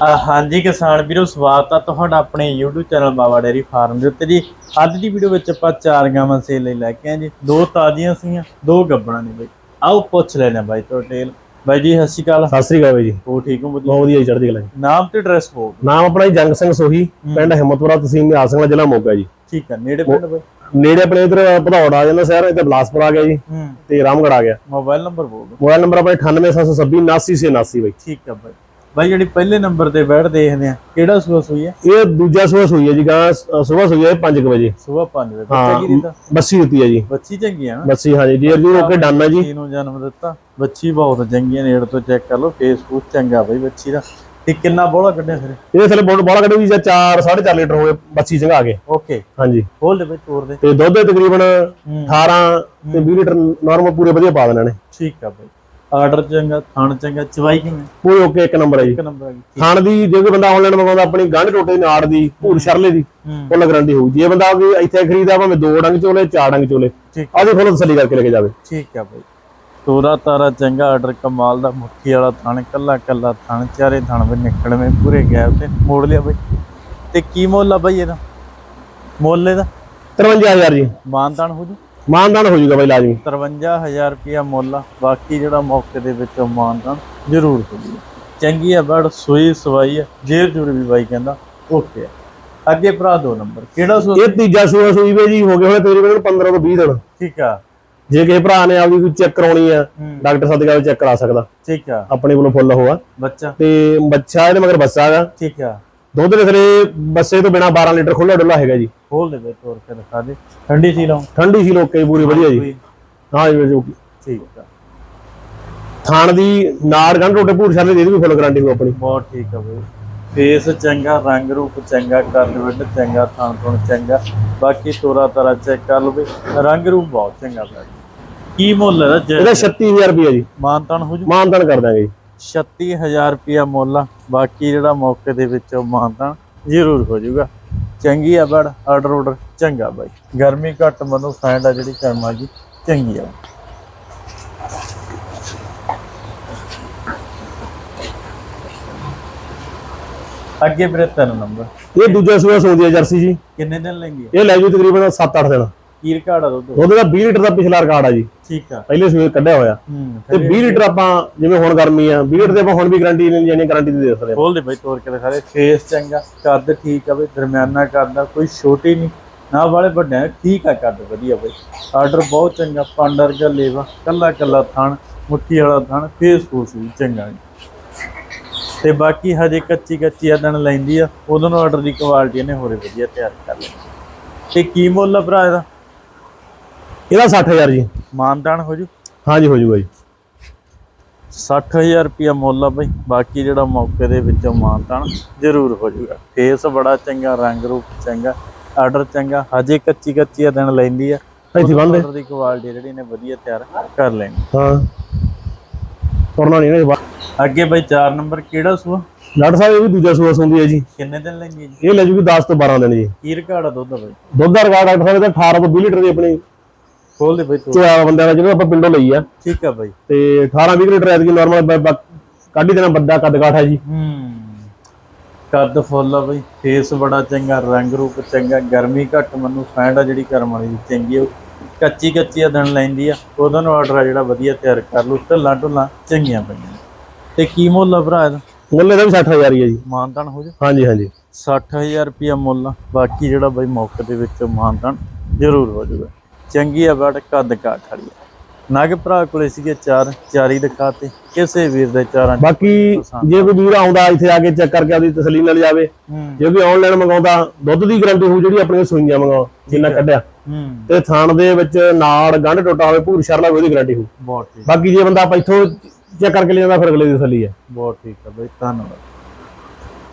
ਹਾਂਜੀ ਕਿਸਾਨ ਵੀਰੋ ਸਵਾਗਤ ਆ ਤੁਹਾਡਾ ਆਪਣੇ YouTube channel Baba dairy farm ਦੇ ਉੱਤੇ ਜੀ। ਅੱਜ ਦੀ ਵੀਡੀਓ ਵਿੱਚ ਆਪਾਂ ਚਾਰ ਗਾਵਾਂ ਸੇਲ ਲਈ ਲੈ ਕੇ ਆਏ ਜੀ। ਦੋ ਤਾਜ਼ੀਆਂ ਸੀਗੀਆਂ ਦੋ ਗੱਬਣਾ ਨੇ ਬਾਈ। ਆਓ ਪੁੱਛ ਲੈਣਾ ਬਾਈ ਤੋਂ ਡਿਟੇਲ ਬਾਈ ਜੀ ਸਤਿ ਸ਼੍ਰੀ ਅਕਾਲ। ਸਤਿ ਸ੍ਰੀ ਅਕਾਲ ਬਾਈ ਜੀ। ਹੋ ਠੀਕ ਹੋ? ਬਹੁਤ ਵਧੀਆ ਚੜ੍ਹਦੀ ਕਲਾ ਜੀ। ਨਾਮ ਤੇ ਐਡਰੈਸ ਬੋਲ ਨਾਮ ਆਪਣਾ ਜੀ ਜੰਗ ਸਿੰਘ ਸੋਹੀ ਪਿੰਡ ਹਿੰਮਤਪੁਰਾ ਤਹਿਸੀਲ ਨਿਹਾਲ ਸਿੰਘਲਾ ਜ਼ਿਲ੍ਹਾ ਮੋਗਾ ਜੀ। ਠੀਕ ਆ ਨੇੜੇ ਪਿੰਡ ਬਾਈ? ਨੇੜੇ ਆਪਣੇ ਇਧਰ ਭਦੌੜ ਆ ਜਾਂਦਾ ਸ਼ਹਿਰ ਇੱਥੇ ਬਲਾਸਪੁਰ ਆ ਗਿਆ ਜੀ। ਹੂੰ। ਤੇ ਰਾਮਗੜ ਆ ਗਿਆ। ਮੋਬਾਈਲ ਨੰਬਰ ਬੋਲ। ਮੋਬਾਈਲ ਨੰਬਰ ਆਪਣਾ 9876279889 ਬਾਈ। ਠੀਕ ਆ ਬਾਈ। ਬਾਈ ਜਿਹੜੀ ਪਹਿਲੇ ਨੰਬਰ ਤੇ ਬੈਠ ਦੇਖਦੇ ਆ ਕਿਹੜਾ ਸੂਆ ਸੂਈ ਹੈ ਇਹ ਦੂਜਾ ਸਵੇਰ ਸੋਈ ਹੈ ਜੀ ਗਾਂ ਸਵੇਰ ਸੋਈ ਹੈ 5 ਵਜੇ। ਸੂਆ 5 ਵਜੇ। ਬੱਚਾ ਕੀ ਦਿੰਦਾ? ਬੱਸੀ ਦਿੱਤੀ ਹੈ ਜੀ। ਬੱਚੀ ਚੰਗੀ ਆ ਨਾ? ਬੱਸੀ ਹਾਂਜੀ ਜੀ ਜੀ ਓਕੇ ਡਨ ਹੈ ਜੀ। ਬੱਚੀ ਨੂੰ ਜਨਮ ਦਿੱਤਾ। ਬੱਚੀ ਬਹੁਤ ਚੰਗੀ ਹੈ ਨੇੜ ਤੋਂ ਚੈੱਕ ਕਰ ਲਓ ਫੇਸਬੁੱਕ ਚੰਗਾ ਬਈ ਬੱਚੀ ਦਾ। ਤੇ ਕਿੰਨਾ ਬੋਲਾ ਕੱਢਿਆ ਫਿਰ? ਇਹਦੇ ਥੱਲੇ ਬਹੁਤ ਬੜਾ ਕੱਢੋ ਜੀ 4 4.5 ਲੀਟਰ ਹੋ ਗਏ ਬੱਸੀ ਚੰਗਾ ਕੇ। ਓਕੇ। ਹਾਂਜੀ। ਖੋਲ ਦੇ ਬਈ ਤੋੜ ਦੇ। ਤੇ ਦੁੱਧ ਤਕਰੀਬਨ ਹੂੰ। 18 ਤੇ 20 ਲੀਟਰ ਨਾਰਮਲ ਪੂਰੇ ਵਧੀਆ ਪਾ ਦੇਣਾ ਨੇ। ਠੀਕ ਆ ਬਈ। ਆਰਡਰ ਚੰਗਾ ਥਣ ਚੰਗਾ ਚਵਾਈ ਕਿਵੇਂ? ਪੂਰੇ ਓਕੇ ਇੱਕ ਨੰਬਰ ਹੈ ਜੀ। ਇੱਕ ਨੰਬਰ ਆ ਗਈ ਖਾਣ ਦੀ ਜੇ ਕੋਈ ਬੰਦਾ ਆਨਲਾਈਨ ਮੰਗਾਉਂਦਾ ਆਪਣੀ ਗੰਢ ਟੋਟੇ ਦੀ ਨਾੜ ਦੀ ਭੂਰ ਸ਼ਰਲੇ ਦੀ ਹੂੰ। ਉਹ ਗਰੰਟੀ ਹੋਊ ਜੇ। ਬੰਦਾ ਕੋਈ ਇੱਥੇ ਖਰੀਦਾ ਭਾਵੇਂ ਦੋ ਡੰਗ ਚੋਲੇ ਚਾਰ ਡੰਗ ਚੋਲੇ ਠੀਕ। ਆਦੇ ਤੁਹਾਨੂੰ ਤਸੱਲੀ ਕਰਕੇ ਲੈ ਕੇ ਜਾਵੇ। ਠੀਕ ਆ ਬਈ। ਤੋਰਾ ਤਾਰਾ ਚੰਗਾ ਆਰਡਰ ਕਮਾਲ ਦਾ ਮੁੱਠੀ ਵਾਲਾ ਥਣ ਕੱਲਾ ਕੱਲਾ ਥਣ ਚਾਰੇ ਥਣ ਵੀ ਨਿਕਲਵੇਂ ਪੂਰੇ ਗੈਪ ਤੇ। ਮੋੜ ਲਿਆ ਬਈ। ਤੇ ਕੀ ਮੁੱਲ ਆ ਬਈ ਇਹਦਾ? ਮੁੱਲ ਇਹਦਾ? 53000 ਜੀ। ਮਾਨਤਾਨ ਹੋ ਜੂ? ਮਾਨਦਾਨ ਹੋ ਜਾਊਗਾ ਬਾਈ ਲਾਜ਼ਮੀ। 53000 ਰੁਪਿਆ ਮੁੱਲ ਬਾਕੀ ਜਿਹੜਾ ਮੌਕੇ ਦੇ ਵਿੱਚ ਮਾਨਤਾਨ ਜ਼ਰੂਰ ਹੋਊਗਾ ਚੰਗੀ ਆ ਬੜ ਸੋਈ ਸਵਾਈ ਆ। ਜੇਰ ਜੁਰ ਵੀ ਬਾਈ ਕਹਿੰਦਾ ਓਕੇ ਅੱਗੇ ਭਰਾ ਦੋ ਨੰਬਰ। ਕਿਹੜਾ ਸੋ? ਇਹ ਤੀਜਾ ਸੂਆ ਸੂਈ ਵੇ ਜੀ ਹੋ ਗਏ ਹੋਣੇ ਤਕਰੀਬਨ 15 ਤੋਂ 20 ਦਿਨ। ਠੀਕ ਆ। ਜੇ ਕਿਸੇ ਭਰਾ ਨੇ ਆਪਦੀ ਕੋਈ ਚੈੱਕ ਕਰਾਉਣੀ ਆ ਡਾਕਟਰ ਸਾਹਿਬ ਦੇ ਕੋਲ ਚੈੱਕ ਕਰਾ ਸਕਦਾ। ਠੀਕ ਆ। ਆਪਣੇ ਕੋਲੋਂ ਫੁੱਲ ਹੋਆ। ਬੱਚਾ? ਤੇ ਬੱਚਾ ਇਹਦੇ ਮਗਰ ਬੱਸਾ ਹੈਗਾ। ਠੀਕ ਆ। ਦੁੱਧ ਦੇ ਥਲੇ ਬੱਸੇ ਤੋਂ ਬਿਨਾ 12 ਲੀਟਰ ਖੁੱਲਾ ਡੁੱਲਾ ਹੈਗਾ ਜੀ। ਖੋਲ ਦੇ ਬਈ ਤੋੜ ਕੇ ਦਿਖਾ ਦੇ। ਠੰਡੀ ਸੀ ਲਾਉਂ ਠੰਡੀ ਸੀ ਲੋਕੇ ਪੂਰੀ ਵਧੀਆ ਜੀ। ਹਾਂ ਜੀ ਜੋ ਠੀਕ ਆ। ਥਾਣ ਦੀ ਨਾੜ ਗੰਢ ਟੋਟੇ ਭੂਰ ਸ਼ਰਲੇ ਦੀ ਇਹਦੀ ਵੀ ਫੁੱਲ ਗਾਰੰਟੀ ਹੋ ਆਪਣੀ। ਬਹੁਤ ਠੀਕ ਆ ਬਈ। ਫੇਸ ਚੰਗਾ ਰੰਗ ਰੂਪ ਚੰਗਾ ਕਰਨ ਵੱਡ ਚੰਗਾ ਥੁਣ ਚੰਗਾ। ਬਾਕੀ ਤੋਰਾ ਤਾਰਾ ਚੈੱਕ ਕਰ ਲਵੇ ਰੰਗ ਰੂਪ ਬਹੁਤ ਚੰਗਾ ਬਈ। ਕੀ ਮੁੱਲ ਹੈ ਇਹਦਾ 36000 ਰੁਪਏ ਜੀ। ਮਾਨਤਾਨ ਹੋ ਜੂ? ਮਾਨਦਾਨ ਕਰ ਦਾਂਗੇ ਜੀ। 36000 ਰੁਪਿਆ ਮੁੱਲ ਬਾਕੀ ਜਿਹੜਾ ਮੌਕੇ ਦੇ ਵਿੱਚ ਮਾਨਤਾਨ ਜ਼ਰੂਰ ਹੋ ਜਾਊਗਾ ਚੰਗੀ ਆ ਬੜ ਆਰਡਰ ਆਰਡਰ ਚੰਗਾ ਬਾਈ। ਗਰਮੀ ਘੱਟ ਮਨੋਂ ਫੈਂਡ ਆ ਜਿਹੜੀ ਕਰਮਾ ਜੀ ਚੰਗੀ ਆ। ਅੱਗੇ ਵੀਰੇ ਤਿੰਨ ਨੰਬਰ ਇਹ ਦੂਜਾ ਸੂਆ ਸੌਦੀ ਹੈ ਜਰਸੀ ਜੀ। ਕਿੰਨੇ ਦਿਨ ਲੈਂਗੇ ਇਹ ਲੈ ਜੂ ਤਕਰੀਬਨ 7-8 ਦਿਨ। ਕੀਰ ਘਾੜਾ ਦੁੱਧ ਉਹਦੇ ਦਾ 20 ਲੀਟਰ ਦਾ ਪਿਛਲਾ ਰਿਕਾਰਡ ਆ ਜੀ। ਠੀਕ ਆ। ਪਹਿਲੇ ਸੂਏ ਕੱਢਿਆ ਹੋਇਆ। ਤੇ 20 ਲੀਟਰ ਆਪਾਂ ਜਿਵੇਂ ਹੁਣ ਗਰਮੀ ਆ 20 ਲੀਟਰ ਦੇ ਆਪਾਂ ਹੁਣ ਵੀ ਗਾਰੰਟੀ ਨਹੀਂ ਜਾਨੀ ਗਾਰੰਟੀ ਦੇ ਸਕਦੇ ਖੋਲ ਦੇ ਬਈ ਤੋੜ ਕੇ ਦਿਖਾ ਦੇ ਫੇਸ ਚੰਗਾ ਕੱਦ ਠੀਕ ਆ ਬਈ ਦਰਮਿਆਨਾ ਕੱਦ ਆ ਕੋਈ ਛੋਟੀ ਨਹੀਂ। ਨਾ ਵਾਲੇ ਵੱਡੇ ਆ, ਠੀਕ ਆ ਕੱਦ ਵਧੀਆ ਬਈ। ਆਰਡਰ ਬਹੁਤ ਚੰਗਾ ਪਾਂਡਰ ਜਾਂ ਲੇਵਾ ਕੱਲਾ ਕੱਲਾ ਥਣ ਮੁੱਠੀ ਵਾਲਾ ਥਣ ਫੇਸ ਫੂਸ ਵੀ ਚੰਗਾ ਤੇ ਬਾਕੀ ਹਜੇ ਕੱਚੀ ਕੱਚੀ ਅਦਣ ਲੈਂਦੀ ਆ ਉਦੋਂ ਨੂੰ ਆਰਡਰ ਦੀ ਕੁਆਲਿਟੀ ਇਹਨੇ ਹੋਰੇ ਵਧੀਆ ਤਿਆਰ ਕਰ ਲਈ ਤੇ ਕੀ ਮੁੱਲ ਆ ਭਰਾ ਇਹਦਾ? ਇਹਦਾ 60000 ਜੀ। ਮਾਨਦਾਨ ਹੋ ਜੂ? ਹਾਂਜੀ ਹੋ ਜੂਗਾ ਜੀ। 60000 ਰੁਪਿਆ ਮੁੱਲ ਆ ਬਈ। ਬਾਕੀ ਜਿਹੜਾ ਮੌਕੇ ਦੇ ਵਿੱਚੋਂ ਮਾਨਤਾਨ ਜ਼ਰੂਰ ਹੋ ਜਾਊਗਾ ਫੇਸ ਬੜਾ ਚੰਗਾ ਰੰਗ ਰੂਪ ਚੰਗਾ ਆਰਡਰ ਚੰਗਾ। ਹਜੇ ਕੱਚੀ ਕੱਚੀ ਆ ਦਿਨ ਲੈਂਦੀ ਆ। ਇੱਥੇ ਬੰਦੇ ਦੀ। ਕੁਆਲਿਟੀ ਜਿਹੜੀ ਨੇ ਵਧੀਆ ਤਿਆਰ ਕਰ ਲੈਣੀ। ਹਾਂ। ਤੁਰਨਾ ਨਹੀਂ ਨਾ ਅੱਗੇ ਬਈ 4 ਨੰਬਰ ਕਿਹੜਾ ਸੂਆ? ਡਾਕਟਰ ਸਾਹਿਬ ਇਹ ਵੀ ਦੂਜਾ ਸੂਆ ਸੁੰਦੀ ਹੈ ਜੀ। ਕਿੰਨੇ ਦਿਨ ਲੈਂਦੀ ਹੈ ਜੀ? ਇਹ ਲੈ ਜੂਗੀ 10 ਤੋਂ 12 ਦਿਨ ਜੀ। ਕੀਰ ਘਾੜਾ ਦੁੱਧ ਆ ਬਈ? ਦੁੱਧ ਦਾ ਰਿਕਾਰਡ ਡਾਕਟਰ ਸਾਹਿਬ ਦਾ 18 ਤੋਂ 20 ਲੀਟਰ ਦੀ ਆਪਣੀ ਖੋਲ ਦੇ ਬਈ ਤੂੰ। ਚੋਇਆ ਬੰਦਿਆਂ ਦਾ ਜਿਹੜਾ ਆਪਾਂ ਪਿੰਡੋਂ ਲਈ ਆ। ਠੀਕ ਆ ਬਈ। ਤੇ 18 20 ਲੀਟਰ ਐਤਕੀ ਨਾਰਮਲ ਕਾਢੀ ਦੇਣਾ ਵੱਡਾ ਕੱਦ ਕਾਠ ਜੀ। ਹੂੰ। ਕੱਦ ਫੁੱਲ ਆ ਬਈ। ਫੇਸ ਬੜਾ ਚੰਗਾ ਰੰਗ ਰੂਪ ਚੰਗਾ ਗਰਮੀ ਘੱਟ ਮੈਨੂੰ ਫੈਂਡ ਆ ਜਿਹੜੀ ਕਰਮ ਵਾਲੀ ਚੰਗੀ ਆ। ਕੱਚੀ ਕੱਚੀ ਆ ਦਿਨ ਲੈਂਦੀ ਆ। ਉਹਦਾ ਨੂੰ ਆਰਡਰ ਆ ਜਿਹੜਾ ਵਧੀਆ ਤਿਆਰ ਕਰ ਲੂ ਢੱਲਾਂ ਢੁੱਲਾਂ ਚੰਗੀਆਂ ਪਈਆਂ। ਤੇ ਕੀ ਮੁੱਲ ਆ ਭਰਾ ਇਹਦਾ? ਮੁੱਲ ਇਹਦਾ ਵੀ 60000 ਹੀ ਹੈ ਜੀ। ਮਾਨਤਾਨ ਹੋ ਜਾ? ਹਾਂਜੀ ਹਾਂਜੀ। 60000 ਰੁਪਿਆ ਮੁੱਲ ਆ। ਬਾਕੀ ਜਿਹੜਾ ਬਈ ਮੌਕੇ ਦੇ ਵਿੱਚ ਮਾਨਤਾਨ ਜ਼ਰੂਰ ਹੋ ਜਾਊਗਾ। ਚੰਗੀ ਆ ਬੜ ਕੱਦ ਕਾਠ ਵਾਲੀ ਆ। ਨਗ ਭਰਾ ਕੋਲੇ ਸੀਗੇ ਚਾਰ ਚਾਰੀ ਦਿਖਾਤੇ ਕਿਸੇ ਵੀਰ ਦੇ ਚਾਰਾਂ ਬਾਕੀ ਜੇ ਕੋਈ ਵੀਰ ਆਉਂਦਾ ਇੱਥੇ ਆ ਕੇ ਚੈੱਕ ਕਰਕੇ ਆਪਦੀ ਤਸੱਲੀ ਨਾਲ ਜਾਵੇ ਹੂੰ। ਜੇ ਕੋਈ ਆਨਲਾਈਨ ਮੰਗਾਉਂਦਾ ਦੁੱਧ ਦੀ ਗਾਰੰਟੀ ਹੋਊ ਜਿਹੜੀ ਆਪਣੀਆਂ ਸੂਈਆਂ ਮੰਗਾਓ ਜਿੰਨਾ ਕੱਢਿਆ। ਹੂੰ। ਤੇ ਥਾਣ ਦੇ ਵਿੱਚ ਨਾੜ ਗੰਢ ਟੁੱਟਾ ਹੋਵੇ ਭੂਰ ਸ਼ਰਲਾ ਉਹਦੀ ਗਾਰੰਟੀ ਹੋਊ। ਬਹੁਤ ਠੀਕ। ਬਾਕੀ ਜੇ ਬੰਦਾ ਆਪਾਂ ਇੱਥੋਂ ਚੈੱਕ ਕਰਕੇ ਲੈ ਜਾਂਦਾ ਫਿਰ ਅਗਲੇ ਦੀ ਤਸੱਲੀ ਹੈ ਬਹੁਤ ਠੀਕ ਆ ਬਈ ਧੰਨਵਾਦ।